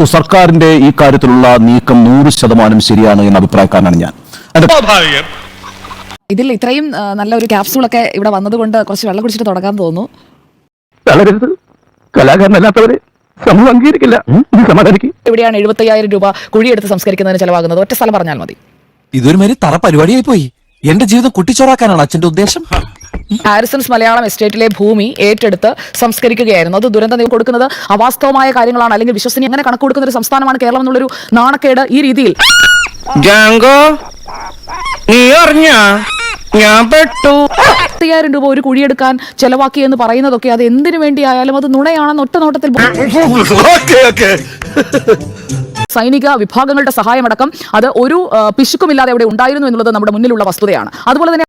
നോക്കൂ സർക്കാരിന്റെ ഈ കാര്യത്തിലുള്ള നീക്കം നൂറ് ശതമാനം ശരിയാണ് എന്ന അഭിപ്രായക്കാരനാണ് ഞാൻ. സ്വാഭാവികം. ഇതിൽ ഇത്രയും ആ, നല്ല ഒരു ക്യാപ്സൂളൊക്കെ ഇവിടെ വന്നതുകൊണ്ട് കുറച്ച് വെള്ളം കുടിച്ചിട്ട് തുടങ്ങാൻ തോന്നുന്നു. തളരരുത്. കലാകാരനല്ലാത്തവരെ സമൂഹം അംഗീകരിക്കില്ല. സമാധാനിക്ക്. എവിടെയാണ് എഴുപത്തയ്യായിരം രൂപ കുഴിയെടുത്ത് സംസ്കരിക്കുന്നതിന് ചെലവാകുന്നത്. ഒറ്റ സ്ഥലം പറഞ്ഞാൽ മതി. ഇതൊരു മാതിരി തറ പരിപാടിയായി പോയി. എന്റെ ജീവിതം കുട്ടിച്ചോറാക്കാനാണ് അച്ഛന്റെ ഉദ്ദേശം. ഹാരിസൺസ് മലയാളം എസ്റ്റേറ്റിലെ ഭൂമി ഏറ്റെടുത്ത് സംസ്കരിക്കുകയായിരുന്നു. അത് ദുരന്ത കൊടുക്കുന്നത് അവാസ്തവമായ കാര്യങ്ങളാണ്. അല്ലെങ്കിൽ വിശ്വസനീയ അങ്ങനെ കണക്ക് കൊടുക്കുന്ന ഒരു സംസ്ഥാനമാണ് കേരളം എന്നുള്ളൊരു നാണക്കേട് ഈ രീതിയിൽ. ജാങ്കോ നീ അറിഞ്ഞ? ഞാൻ പെട്ടു. പത്തയ്യായിരം രൂപ ഒരു കുഴിയെടുക്കാൻ ചെലവാക്കി എന്ന് പറയുന്നതൊക്കെ അത് എന്തിനു വേണ്ടിയായാലും അത് നുണയാണെന്ന് ഒറ്റ നോട്ടത്തിൽ സൈനിക വിഭാഗങ്ങളുടെ സഹായമടക്കം അത് ഒരു പിശുക്കുമില്ലാതെ അവിടെ ഉണ്ടായിരുന്നു എന്നുള്ളത് നമ്മുടെ മുന്നിലുള്ള വസ്തുതയാണ്. അതുപോലെ തന്നെ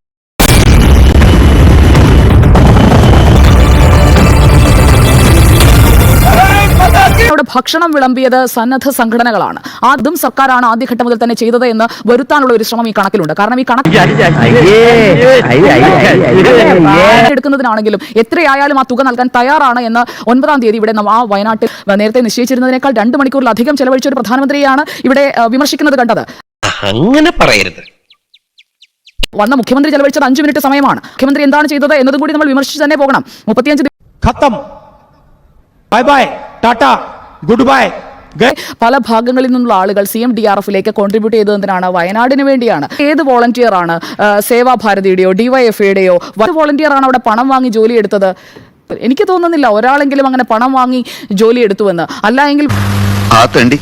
അവിടെ ഭക്ഷണം വിളമ്പിയത് സന്നദ്ധ സംഘടനകളാണ്. അതും സർക്കാരാണ് ആദ്യഘട്ടം മുതൽ തന്നെ ചെയ്തത് എന്ന് വരുത്താനുള്ള ഒരു ശ്രമം ഈ കണക്കിലുണ്ട്. കാരണം ഈ കണക്ക് എടുക്കുന്നതിനാണെങ്കിലും എത്രയായാലും ആ തുക നൽകാൻ തയ്യാറാണ് എന്ന് ഒൻപതാം തീയതി ഇവിടെ ആ വയനാട്ടിൽ നേരത്തെ നിശ്ചയിച്ചിരുന്നതിനേക്കാൾ രണ്ട് മണിക്കൂറിലധികം ചെലവഴിച്ച ഒരു പ്രധാനമന്ത്രിയാണ് ഇവിടെ വിമർശിക്കുന്നത് കണ്ടത്. അങ്ങനെ പറയരുത്. വന്ന മുഖ്യമന്ത്രി ചെലവഴിച്ചത് അഞ്ചു മിനിറ്റ് സമയമാണ്. മുഖ്യമന്ത്രി എന്താണ് ചെയ്തത് എന്നതും കൂടി നമ്മൾ വിമർശിച്ച് തന്നെ പോകണം. മുപ്പത്തിയഞ്ച് ഖത്തം. Bye bye. Tata. Good bye പല ഭാഗങ്ങളിൽ നിന്നുള്ള ആളുകൾ സി എം ഡി ആർ എഫിലേക്ക് കോൺട്രിബ്യൂട്ട് ചെയ്തതിനാണ് വയനാടിന് വേണ്ടിയാണ്. ഏത് വോളണ്ടിയർ ആണ് സേവാഭാരതിയുടെയോ ഡിവൈഎഫ്ഐയുടെയോ വോളണ്ടിയർ ആണ് അവിടെ പണം വാങ്ങി ജോലി എടുത്തത്? എനിക്ക് തോന്നുന്നില്ല ഒരാളെങ്കിലും അങ്ങനെ പണം വാങ്ങി ജോലി എടുത്തുവെന്ന്. അല്ല എങ്കിൽ ആ തണ്ടി